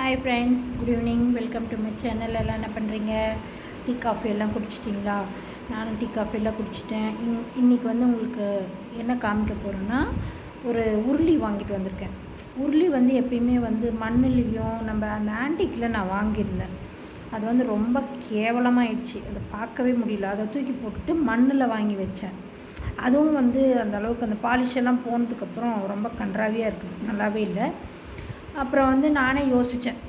Hi friends good evening welcome to my channel எல்லாம் என்ன பண்ணுறீங்க டீ காஃபி எல்லாம் குடிச்சிட்டிங்களா? நானும் டீ காஃபி எல்லாம் குடிச்சிட்டேன். இன் இன்றைக்கி வந்து உங்களுக்கு என்ன காமிக்க போகிறேன்னா ஒரு உருளி வாங்கிட்டு வந்திருக்கேன். உருளி வந்து எப்பயுமே வந்து மண்ணுலேயும் நம்ம அந்த ஆன்டிக்கில் நான் வாங்கியிருந்தேன். அது வந்து ரொம்ப கேவலமாகிடுச்சு அதை பார்க்கவே முடியல. அதை தூக்கி போட்டுட்டு மண்ணில் வாங்கி வச்சேன். அதுவும் வந்து அந்த அளவுக்கு அந்த பாலிஷெல்லாம் போனதுக்கப்புறம் ரொம்ப கன்றாவியாக இருக்குது. நல்லாவே இல்லை. அப்புறம் வந்து நானே யோசித்தேன்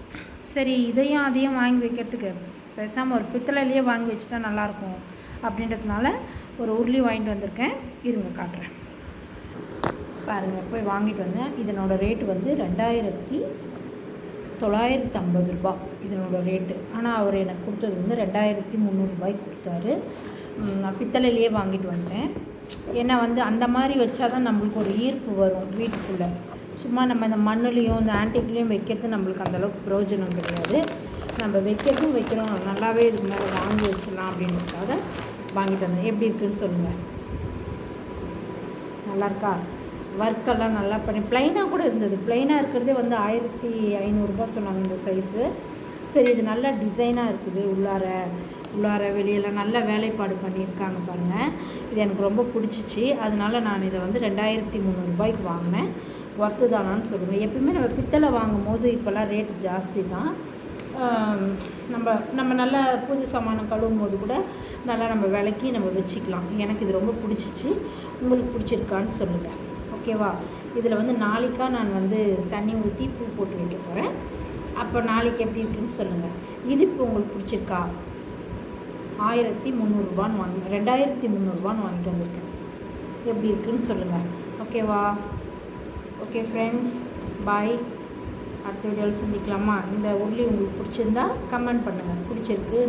சரி இதையும் அதையும் வாங்கி வைக்கிறதுக்கு பேசாமல் ஒரு பித்தளையிலேயே வாங்கி வச்சுட்டா நல்லாயிருக்கும் அப்படின்றதுனால ஒரு உருளி வாங்கிட்டு வந்திருக்கேன். இருங்க காட்டுறேன். பாருங்கள் போய் வாங்கிட்டு வந்தேன். இதனோட ரேட்டு வந்து ரெண்டாயிரத்தி தொள்ளாயிரத்தி ஐம்பது ரூபா இதனோட ரேட்டு ஆனால் அவர் எனக்கு கொடுத்தது வந்து ரெண்டாயிரத்தி முந்நூறுபாய்க்கு கொடுத்தாரு. நான் பித்தளையிலேயே வாங்கிட்டு வந்தேன். ஏன்னா வந்து அந்த மாதிரி வச்சா தான் நம்மளுக்கு ஒரு ஈர்ப்பு வரும் வீட்டுக்குள்ளே. சும்மா நம்ம இந்த மண்ணுலேயும் இந்த ஆன்டிக்லேயும் வைக்கிறது நம்மளுக்கு அந்தளவுக்கு பிரயோஜனம் கிடையாது. நம்ம வைக்கிறதும் வைக்கிறோம். நல்லாவே இதுக்கு மேலே வாங்கி வச்சிடலாம் அப்படின்றதுக்காக வாங்கிட்டு வந்தேன். எப்படி இருக்குன்னு சொல்லுங்கள் நல்லாயிருக்கா ஒர்க்கெல்லாம் நல்லா பண்ணி ப்ளைனாக கூட இருந்தது. ப்ளைனாக இருக்கிறதே வந்து ஆயிரத்தி ஐநூறுரூபா சொன்னாங்க இந்த சைஸு சரி இது நல்லா டிசைனாக இருக்குது. உள்ளார உள்ளார வெளியெல்லாம் நல்ல வேலைப்பாடு பண்ணியிருக்காங்க பாருங்கள் இது எனக்கு ரொம்ப பிடிச்சிச்சு. அதனால நான் இதை வந்து ரெண்டாயிரத்தி முந்நூறுபாய்க்கு வாங்கினேன். ஒர்த்து தானான்னு சொல்லுங்கள் எப்பவுமே நம்ம பித்தளை வாங்கும் போது இப்போல்லாம் ரேட் ஜாஸ்தி தான். நம்ம நம்ம நல்ல பூஜை சாமானம் கழுவும் போது கூட நல்லா நம்ம விளக்கி நம்ம வச்சுக்கலாம். எனக்கு இது ரொம்ப பிடிச்சிச்சு. உங்களுக்கு பிடிச்சிருக்கான்னு சொல்லுங்கள் ஓகேவா இதில் வந்து நாளைக்காக நான் வந்து தண்ணி ஊற்றி பூ போட்டு வைக்க போகிறேன் அப்போ நாளைக்கு எப்படி இருக்குன்னு சொல்லுங்கள் இது இப்போ உங்களுக்கு பிடிச்சிருக்கா? ஆயிரத்தி முந்நூறுரூபான்னு வாங்கி ரெண்டாயிரத்தி முந்நூறுரூபான்னு வாங்கிட்டு வந்திருக்கேன். எப்படி இருக்குன்னு சொல்லுங்கள் ஓகேவா ஓகே ஃப்ரெண்ட்ஸ் பாய் அடுத்த வீடியோவில் சந்திக்கலாமா? இந்த உருளி உங்களுக்கு பிடிச்சிருந்தா கமெண்ட் பண்ணுங்கள் பிடிச்சிருக்கு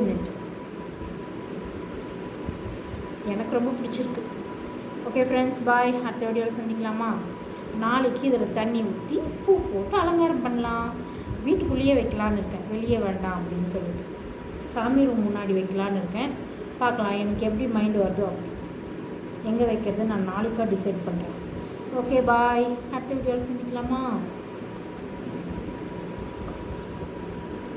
எனக்கு ரொம்ப பிடிச்சிருக்கு. ஓகே ஃப்ரெண்ட்ஸ் பாய் அடுத்த வீடியோவில் சந்திக்கலாமா? நாளைக்கு இதில் தண்ணி ஊற்றி பூ போட்டு அலங்காரம் பண்ணலாம். வீட்டுக்குள்ளேயே வைக்கலான்னு இருக்கேன். வெளியே வேண்டாம் அப்படின்னு சொல்லிட்டு. சாமி ரூம் முன்னாடி வைக்கலான்னு இருக்கேன். பார்க்கலாம். எனக்கு எப்படி மைண்டு வருதோ அப்படி. எங்கே வைக்கிறது நான் நாளைக்காக டிசைட் பண்ணுறேன் ஓகே பாய் அடுத்த வீடியோவில் சந்திக்கலாமா?